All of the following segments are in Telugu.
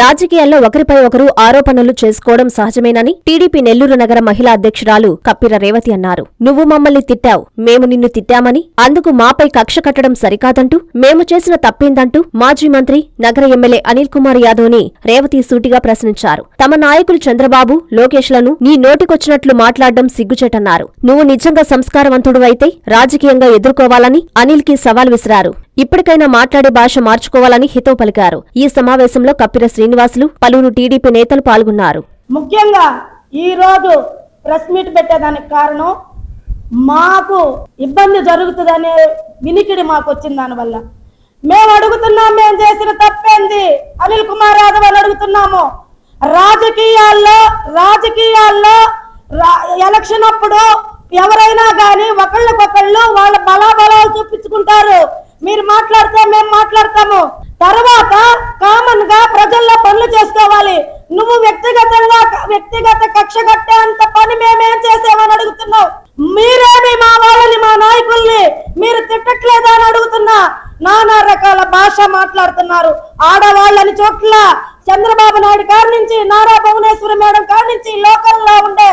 రాజకీయాల్లో ఒకరిపై ఒకరు ఆరోపణలు చేసుకోవడం సహజమేనని టీడీపీ నెల్లూరు నగర మహిళా అధ్యక్షురాలు కప్పిర రేవతి అన్నారు. నువ్వు మమ్మల్ని తిట్టావు. మేము నిన్ను తిట్టామని అందుకు మాపై కక్ష కట్టడం సరికాదంటూ మేము చేసిన తప్పిందంటూ మాజీ మంత్రి నగర ఎమ్మెల్యే అనిల్ కుమార్ యాదవ్ని రేవతి సూటిగా ప్రశ్నించారు. తమ నాయకులు చంద్రబాబు లోకేష్లను నీ నోటికొచ్చినట్లు మాట్లాడడం సిగ్గుచేటన్నారు. నువ్వు నిజంగా సంస్కారవంతుడు అయితే రాజకీయంగా ఎదుర్కోవాలని అనిల్కి సవాల్ విసిరారు. ఇప్పటికైనా మాట్లాడే భాష మార్చుకోవాలని హితవు పలికారు. ఈ సమావేశంలో కప్పిర శ్రీనివాసులు పలువురు టీడీపీ నేతలు పాల్గొన్నారు. ముఖ్యంగా ఈ రోజు ప్రెస్ మీట్ పెట్టేదానికి కారణం మాకు ఇబ్బంది జరుగుతుందనే వినికిడి మాకు వచ్చింది దానివల్ల మేము అడుగుతున్నాం మేము చేసిన తప్పేంది? అనిల్ కుమార్ యాదవ్ అని అడుగుతున్నాము. రాజకీయాల్లో రాజకీయాల్లో రా- ఎలక్షన్ అప్పుడు ఎవరైనా కానీ ఒకళ్ళకొకళ్ళు వాళ్ళ బలాబలాలు చూపించుకుంటారు. మీరు మాట్లాడితే మేము మాట్లాడతాము. తర్వాత కామన్గా ప్రజల్లో పనులు చేసుకోవాలి. నువ్వు వ్యక్తిగతంగా వ్యక్తిగత కక్ష కట్టేంత పని మేమేం చేసామని అడుగుతున్నావు. మీరేమి మా వాళ్ళని మా నాయకుల్ని మీరు తిట్టట్లేదా అని అడుగుతున్నా. నానా రకాల భాష మాట్లాడుతున్నారు. ఆడవాళ్ళని చోట్ల చంద్రబాబు నాయుడు కాడి నుంచి నారా భువనేశ్వరి మేడం కాడి నుంచి లోకల్లో ఉండే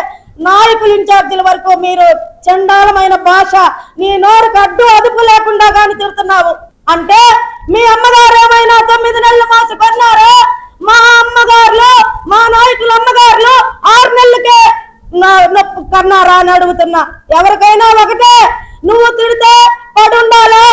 నాయకులు ఇన్ఛార్జీల వరకు మీరు చండాలమైన భాష నీ నోరుకు అడ్డు అదుపు లేకుండా కానీ తిడుతున్నావు. అంటే మీ అమ్మగారు ఏమైనా తొమ్మిది నెలలు మాసి కొన్నారా మా అమ్మగారులు మా నాయకుల అమ్మగారులు ఆరు నెలలకే నొప్పు నొప్పి కన్నారా అని అడుగుతున్నా. ఎవరికైనా ఒకటే నువ్వు తిడితే పడుండాలా?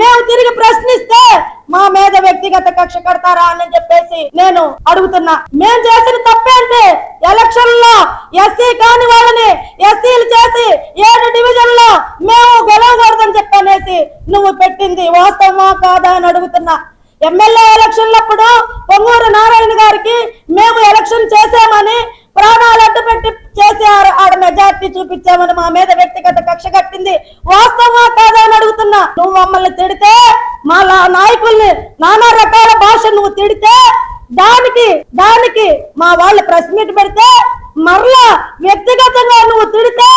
మేము తిరిగి ప్రశ్నిస్తే మా మీద వ్యక్తిగత కక్ష కడతారా అని చెప్పేసి నేను అడుగుతున్నా. మేము చేసిన తప్పేంటి ఎలక్షన్లో ఎస్సీ కాని వాళ్ళని ఎస్సీలు చేసి ఏడు డివిజన్లో మేము గెలవకూడదని చెప్పనేసి నువ్వు పెట్టింది వాస్తవమా కాదా అని అడుగుతున్నా. ఎమ్మెల్యే ఎలక్షన్లప్పుడు పొంగూరు నారాయణ గారికి మేము ఎలక్షన్ చేశామని ప్రాణాలు అడ్డు పెట్టి చేశారు. ఆడ మెజార్టీ చూపించామని మా మీద వ్యక్తిగత కక్ష కట్టింది. వాస్తవమా కాదా అని అడుగుతున్నా. నువ్వు మమ్మల్ని తిడితే మా నాయకుల్ని నానా రకాల భాష నువ్వు తిడితే దానికి దానికి మా వాళ్ళు ప్రెస్ మీట్ పెడితే మరలా వ్యక్తిగతంగా నువ్వు తిడితే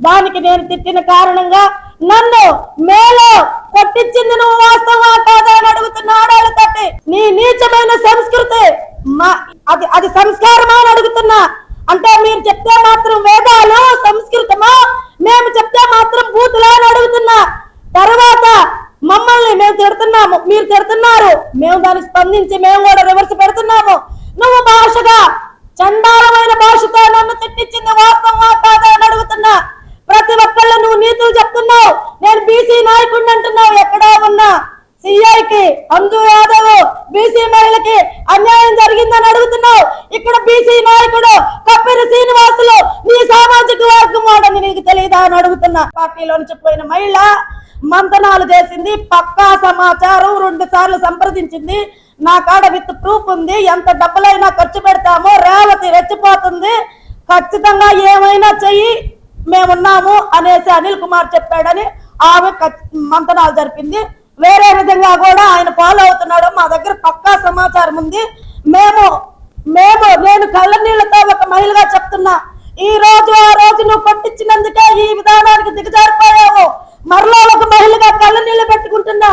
దానికి నేను తిట్టిన కారణంగా నన్ను మేలో కొట్టించింది నువ్వు వాస్తవా కాదా అని అడుగుతున్న ఆడాలు తట్టి నీ నీచమైన సంస్కృతి మా అది అది సంస్కారమా అని అడుగుతున్నా అంటే మీరు చెప్తే మాత్రం వేదాలు సంస్కృతమా? మేము చెప్తే మాత్రం బూతులా అని అడుగుతున్నా మమ్మల్ని మేము తిడుతున్నాము మీరు తిడుతున్నారు. మేము దానికి స్పందించి మేము కూడా రివర్స్ పెడుతున్నాము. నువ్వు భాషగా చండాలమైన భాషతో నన్ను తిట్టించింది వాస్తవం కాదా అని అడుగుతున్నా. ప్రతి ఒక్కళ్ళు నువ్వు నీతులు చెప్తున్నావు. నేను బీసీ నాయకుడిని అంటున్నావు. ఎక్కడా ఉన్నా సిఐకి అంజు యాదవ్ బీసీ మహిళకి అన్యాయం జరిగిందని అడుగుతున్నావు. ఇక్కడ బీసీ నాయకుడు కప్పిరి శ్రీనివాసులు నీ సామాజిక వర్గం వాడని నీకు తెలియదా అని అడుగుతున్నా. పార్టీలో నుంచి పోయిన మహిళ మంతనాలు చేసింది పక్కా సమాచారం రెండు సార్లు సంప్రదించింది. నా కాడ విత్ ప్రూఫ్ ఉంది ఎంత డబ్బులైనా ఖర్చు పెడతామో రేవతి రెచ్చిపోతుంది. ఖచ్చితంగా ఏమైనా చెయ్యి మేమున్నాము అనేసి అనిల్ కుమార్ చెప్పాడని ఆమె మంతనాలు జరిపింది. వేరే విధంగా కూడా ఆయన ఫాలో అవుతున్నాడు మా దగ్గర పక్కా సమాచారం ఉంది. మేము మేము నేను కళ్ళ ఒక మహిళగా చెప్తున్నా. ఈ రోజు ఆ రోజు నువ్వు కొట్టించినందుకే ఈ విధానానికి దిగజారిపోయావు. మరలా ఒక మహిళగా కళ్ళ నీళ్ళు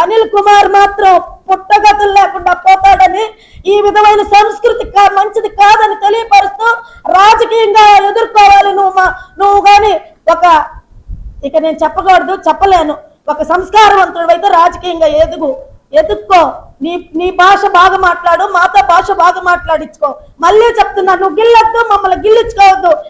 అనిల్ కుమార్ మాత్రం పుట్టగతులు లేకుండా పోతాడని ఈ విధమైన సంస్కృతి కా- మంచిది కాదని తెలియపరుస్తూ రాజకీయంగా ఎదుర్కోవాలి నువ్వు మా- నువ్వు కానీ ఒక ఇక నేను చెప్పకూడదు చెప్పలేను. ఒక సంస్కారవంతుడు అయితే రాజకీయంగా ఎదుగు. ఎదుక్కో నీ నీ భాష బాగా మాట్లాడు మాతో భాష బాగా మాట్లాడించుకో. మళ్ళీ చెప్తున్నా నువ్వు గిల్లొద్దు మమ్మల్ని గిల్లించుకోవద్దు.